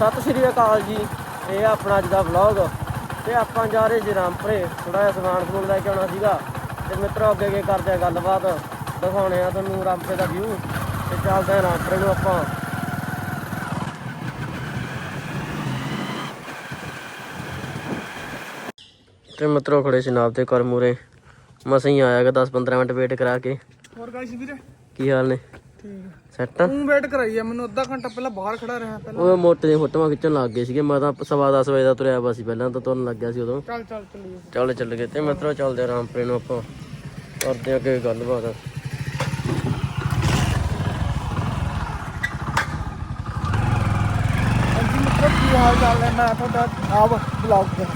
ਸਤਿ ਸ਼੍ਰੀ ਅਕਾਲ ਜੀ। ਇਹ ਆਪਣਾ ਅੱਜ ਦਾ ਵਲੌਗ ਤੇ ਆਪਾਂ ਜਾ ਰਹੇ ਸੀ ਰਾਮਪੁਰੇ। ਥੋੜਾ ਜਿਹਾ ਸਮਾਨ ਸਮੂਨ ਲੈ ਕੇ ਆਉਣਾ ਸੀਗਾ। ਤੇ ਮਿੱਤਰੋ ਅੱਗੇ ਅੱਗੇ ਕਰਦੇ ਆ ਗੱਲਬਾਤ। ਦਿਖਾਉਣੇ ਆ ਤੁਹਾਨੂੰ ਰਾਮਪੁਰੇ ਦਾ ਵਿਊ ਤੇ ਚੱਲਦੇ ਆ ਰਾਮਪੁਰੇ ਨੂੰ ਆਪਾਂ। ਤੇ ਮਿੱਤਰੋ ਖੜੇ ਸੀ ਨਾਪ ਤੇ ਕਰ ਮੂਰੇ ਮਸਾਂ ਹੀ ਆਇਆਗਾ 10-15 ਮਿੰਟ ਵੇਟ ਕਰਾ ਕੇ। ਹੋਰ ਗਾਇਸ ਵੀਰੇ? ਕੀ ਹਾਲ ਨੇ? ਠੀਕ। ਸੈੱਟ? ਤੂੰ ਵੇਟ ਕਰਾਈ ਆ ਮੈਨੂੰ ਅੱਧਾ ਘੰਟਾ ਪਹਿਲਾਂ ਬਾਹਰ ਖੜਾ ਰਿਹਾ ਪਹਿਲਾਂ। ਉਹ ਮੋਟੇ ਦੀਆਂ ਫੋਟੋਆਂ ਖਿੱਚਣ ਲੱਗ ਗਏ ਸੀਗੇ ਮੈਂ ਤਾਂ ਸਵਾ ਦਸ ਵਜੇ ਦਾ ਤੁਰਿਆ ਵਾ ਸੀ ਪਹਿਲਾਂ ਤਾਂ ਤੁਰਨ ਲੱਗ ਗਿਆ ਸੀ ਉਦੋਂ। ਚੱਲ ਚੱਲ ਚੱਲੀਏ। ਚੱਲ ਚੱਲ ਗਏ ਤੇ ਮਿੱਤਰੋ ਚੱਲਦੇ ਆ ਰਾਮਪੁਰੇ ਨੂੰ ਆਪਾਂ। ਕਰਦੇ ਆ ਅੱਗੇ ਗੱਲਬਾਤ। ਹਾਂਜੀ ਮਿੱਤਰੋ ਕੀ ਹਾਲ ਚਾਲ ਹੈ ਮੈਂ ਤੁਹਾਡਾ ਆਪ ਬਲੌਗ ਤੇ।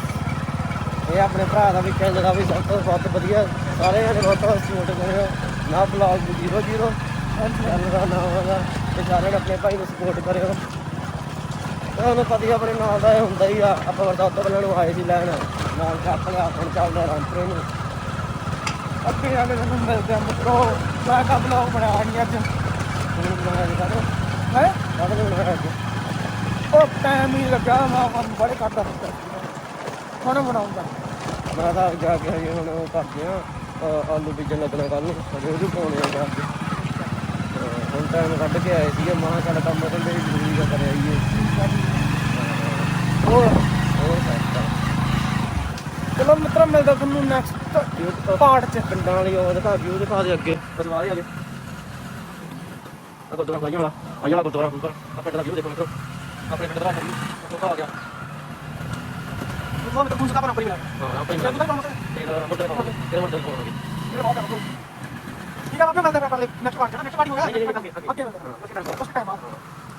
ਇਹ ਆਪਣੇ ਭਰਾ ਦਾ ਵੀ ਕਹਿੰਦਾ ਵੀ ਸਭ ਤੋਂ ਸਭ ਵਧੀਆ ਸਾਰੇ ਜਣੇ ਬਹੁਤ ਸਪੋਰਟ ਕਰਿਓ ਨਾ ਬਲੌਗ 00 ਚੈਨਲ ਦਾ ਨਾਮ ਤੇ ਸਾਰੇ ਆਪਣੇ ਭਾਈ ਨੂੰ ਸਪੋਰਟ ਕਰਿਓ ਤੇ ਪਤਾ ਹੀ ਆਪਣੇ ਨਾਲ ਦਾ ਇਹ ਹੁੰਦਾ ਹੀ ਆ ਆਪਾਂ ਵਰਦਾ ਉੱਤੋਂ ਪਹਿਲਾਂ ਨੂੰ ਆਏ ਸੀ ਲੈਣ ਨਾਲ ਚੱਕ ਲਿਆ ਹੁਣ ਚੱਲਦੇ ਆ ਨੂੰ ਅੱਗੇ ਵਾਲੇ ਦਿਨ ਮਿਲਦੇ ਆ ਮਿੱਤਰੋ ਮੈਂ ਕਾ ਬਲੌਗ ਬਣਾਇਆ ਅੱਜ ਹੁਣ ਬਣਾਇਆ ਜੀ ਹੈ ਕਾਹਦੇ ਬਣਾਇਆ ਅੱਜ ਉਹ ਟਾਈਮ ਹੀ ਲੱਗਾ ਮੈਂ ਮਨ ਬੜੇ ਕਰਦਾ ਹੁੰਦਾ ਹੁਣ ਬਣਾਉਂਗਾ ਮੈਂ ਤਾਂ ਜਾ ਕੇ ਹੁਣ ਕਰਦੇ ਆ ਆਲੂ ਬੀਜਣ ਲੱਗਣਾ ਕੱਲ ਨੂੰ ਹਜੇ ਉਹਦੇ ਪਾਉਣੇ ਆ ਜਾ ਕੇ। ਹੁਣ ਟਾਈਮ ਕੱਢ ਕੇ ਆਏ ਸੀਗੇ ਮਾਂ ਚੱਲ ਕੰਮ ਕਹਿੰਦੇ ਜ਼ਰੂਰੀ ਦਾ ਕਰਿਆ ਆਈਏ ਹੋਰ ਹੋਰ ਆ ਚਲੋ ਮਿੱਤਰੋ ਮਿਲਦਾ ਤੁਹਾਨੂੰ ਨੈਕਸਟ ਤਾਂ ਪਾਰਟ ਚ। ਪਿੰਡਾਂ ਵਾਲੀ ਉਹ ਦਿਖਾ ਵੀਊ ਦਿਖਾ ਦੇ ਅੱਗੇ। ਬਸਵਾ ਦੇ ਅੱਗੇ। ਆ ਗੁਰਦੁਆਰਾ ਭਾਈ ਵਾਲਾ ਭਾਈ ਵਾਲਾ ਗੁਰਦੁਆਰਾ ਗੁਰਦੁਆਰਾ। ਆ ਪਿੰਡ ਦਾ ਵੀਊ ਦੇਖੋ ਮਿੱਤਰੋ। ਆਪਣੇ ਪਿੰਡ ਦਾ ਰਾਹ ਉਹ ਆ ਗਿਆ। ਉਹ ਮਿੱਤਰ ਪੁੰਸਕਾ ਬਣਾ ਪੜੀ ਮੇਰਾ ਹਾਂ ਆ ਪਿੰਡ ਚੱਲ ਦਾ ਤਾਂ ਕੰਮ ਤੇ ਤੇਰਾ ਮੁੰਡਾ ਦਾ ਤੇਰਾ ਮੁੰਡਾ ਦਾ ਠੀਕ ਆ ਬਾਬੇ ਮਿਲਦੇ ਆਪਾਂ ਨੈਕਸਟ ਪਾਰਟ ਨੈਕਸਟ ਪਾਰਟ ਹੋ ਗਿਆ ਉਸ ਟਾਈਮ ਆ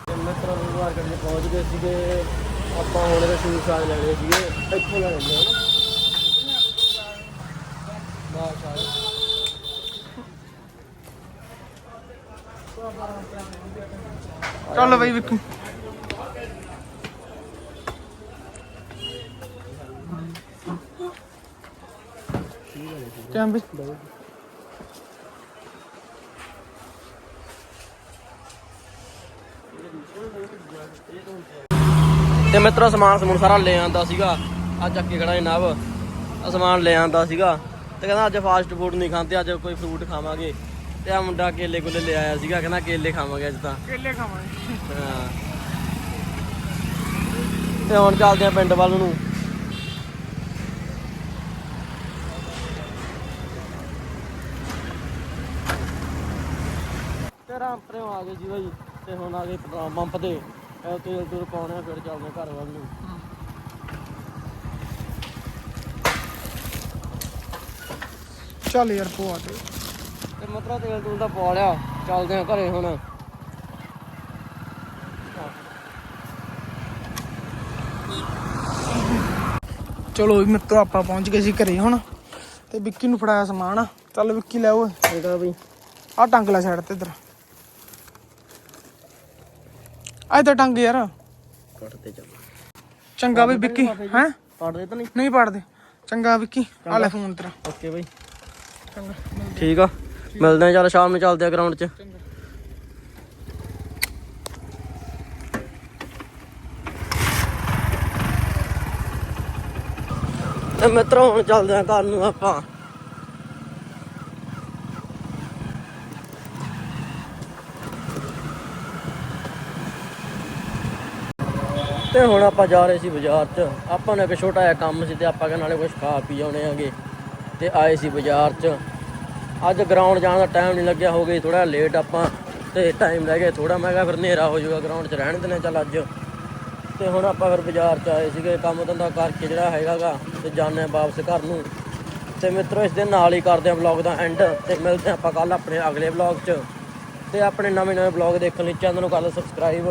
ਤੇ ਮਿੱਤਰੋ ਨੂੰ ਪਹੁੰਚ ਗਏ ਸੀਗੇ ਆਪਾਂ ਹੁਣ ਇਹਦੇ ਸ਼ੂਜ਼ ਸਾਜ ਲੈਣੇ ਸੀਗੇ ਇੱਥੋਂ ਲੈ ਲੈਂਦੇ ਹਾਂ ਨਾ ਚੱਲ ਬਈ ਵਿੱਕੀ ਕਿਵੇਂ ਤੇ ਮਿੱਤਰੋ ਸਮਾਨ ਸਮੂਨ ਸਾਰਾ ਲੈ ਆਂਦਾ ਸੀਗਾ। ਅੱਜ ਅੱਗੇ ਖੜਾ ਜਨਾਬ ਆ ਸਮਾਨ ਲੈ ਆਂਦਾ ਸੀਗਾ। ਤੇ ਕਹਿੰਦਾ ਅੱਜ ਫਾਸਟ ਫੂਡ ਨਹੀਂ ਖਾਂਦੇ ਅੱਜ ਕੋਈ ਫਰੂਟ ਖਾਵਾਂਗੇ। ਤੇ ਆ ਮੁੰਡਾ ਕੇਲੇ ਕੁਲੇ ਲੈ ਆਇਆ ਸੀਗਾ ਕਹਿੰਦਾ ਕੇਲੇ ਖਾਵਾਂਗੇ ਅੱਜ ਤਾਂ। ਕੇਲੇ ਖਾਵਾਂਗੇ। ਹਾਂ। ਤੇ ਹੁਣ ਚੱਲਦੇ ਆ ਪਿੰਡ ਵੱਲ ਨੂੰ। ਤੇ ਰਾਮਪਰੇ ਆ ਗਏ ਜੀ ਬਾਈ ਤੇ ਹੁਣ ਆ ਗਏ ਪੈਟਰੋਲ ਪੰਪ ਤੇ। ਇਹ ਤੇਲ ਤੂਲ ਪਾਉਣੇ ਆ, ਫਿਰ ਚੱਲਦੇ ਆ ਘਰ ਵੱਲ ਨੂੰ। ਚੱਲ ਯਾਰ ਪਵਾ ਦੇ। ਤੇ ਮਤਰਾ ਤੇਲ ਤੂਲ ਦਾ ਪਾ ਲਿਆ ਚੱਲਦੇ ਆ ਘਰੇ ਹੁਣ। ਚਲੋ ਵੀ ਮਿੱਤਰੋ ਆਪਾਂ ਪਹੁੰਚ ਗਏ ਸੀ ਘਰੇ ਹੁਣ। ਤੇ ਵਿੱਕੀ ਨੂੰ ਫੜਾਇਆ ਸਮਾਨ। ਚੱਲ ਵਿੱਕੀ ਲੈ ਓਏ। ਇਹਦਾ ਵੀ ਆ ਟੰਗ ਲੈ ਸਾਈਡ ਤੇ ਇਧਰ। ਆ ਇਧਰ ਟੰਗ ਯਾਰ। ਕੱਟ ਤੇ ਚੱਲ। ਚੰਗਾ ਵੀ ਵਿੱਕੀ ਹੈ? ਪੜ ਦੇ ਤਾਂ ਨਹੀਂ। ਨਹੀਂ ਪੜਦੇ ਚੰਗਾ ਵਿੱਕੀ ਆ ਲੈ ਫੋਨ ਤੇਰਾ। Okay bye. ਚੰਗਾ। ਠੀਕ ਆ। ਮਿਲਦੇ ਆ ਚੱਲ ਸ਼ਾਮ ਨੂੰ ਚੱਲਦੇ ਆ ਗਰਾਊਂਡ 'ਚ। ਤੇ ਮਿੱਤਰੋ ਹੁਣ ਚੱਲਦੇ ਆ ਘਰ ਨੂੰ ਆਪਾਂ। ਤੇ ਹੁਣ ਆਪਾਂ ਜਾ ਰਹੇ ਸੀ ਬਾਜ਼ਾਰ 'ਚ। ਆਪਾਂ ਨੂੰ ਇੱਕ ਛੋਟਾ ਜਿਹਾ ਕੰਮ ਸੀ ਤੇ ਆਪਾਂ ਕਹਿੰਦੇ ਨਾਲੇ ਕੁਝ ਖਾ ਪੀ ਆਉਣੇ ਆਂਗੇ। ਤੇ ਆਏ ਸੀ ਬਾਜ਼ਾਰ 'ਚ। ਅੱਜ ਗਰਾਊਂਡ ਜਾਣ ਦਾ ਟਾਈਮ ਨਹੀਂ ਲੱਗਿਆ, ਹੋ ਗਈ ਥੋੜਾ ਲੇਟ ਆਪਾਂ। ਤੇ ਟਾਈਮ ਰਹਿ ਗਿਆ ਥੋੜਾ ਮੈਂ ਕਿਹਾ ਫਿਰ ਹਨੇਰਾ ਹੋ ਜਾਊਗਾ ਗਰਾਊਂਡ 'ਚ ਰਹਿਣ ਦਿੰਦੇ ਚੱਲ ਅੱਜ। ਤੇ ਹੁਣ ਆਪਾਂ ਫਿਰ ਬਾਜ਼ਾਰ 'ਚ ਆਏ ਸੀਗੇ, ਕੰਮ ਧੰਦਾ ਕਰਕੇ ਜਿਹੜਾ ਹੈਗਾਗਾ, ਤੇ ਜਾਂਦੇ ਆ ਵਾਪਸ ਘਰ ਨੂੰ। ਤੇ ਮਿੱਤਰੋ, ਇਸ ਦੇ ਨਾਲ ਹੀ ਕਰਦੇ ਆ ਵਲੌਗ ਦਾ ਐਂਡ ਤੇ ਮਿਲਦੇ ਆ ਆਪਾਂ ਕੱਲ ਆਪਣੇ ਅਗਲੇ ਵਲੌਗ 'ਚ। ਤੇ ਆਪਣੇ ਨਵੇਂ ਨਵੇਂ ਵਲੌਗ ਦੇਖਣ ਲਈ ਚੈਨਲ ਨੂੰ ਕਰ ਲਓ ਸਬਸਕ੍ਰਾਈਬ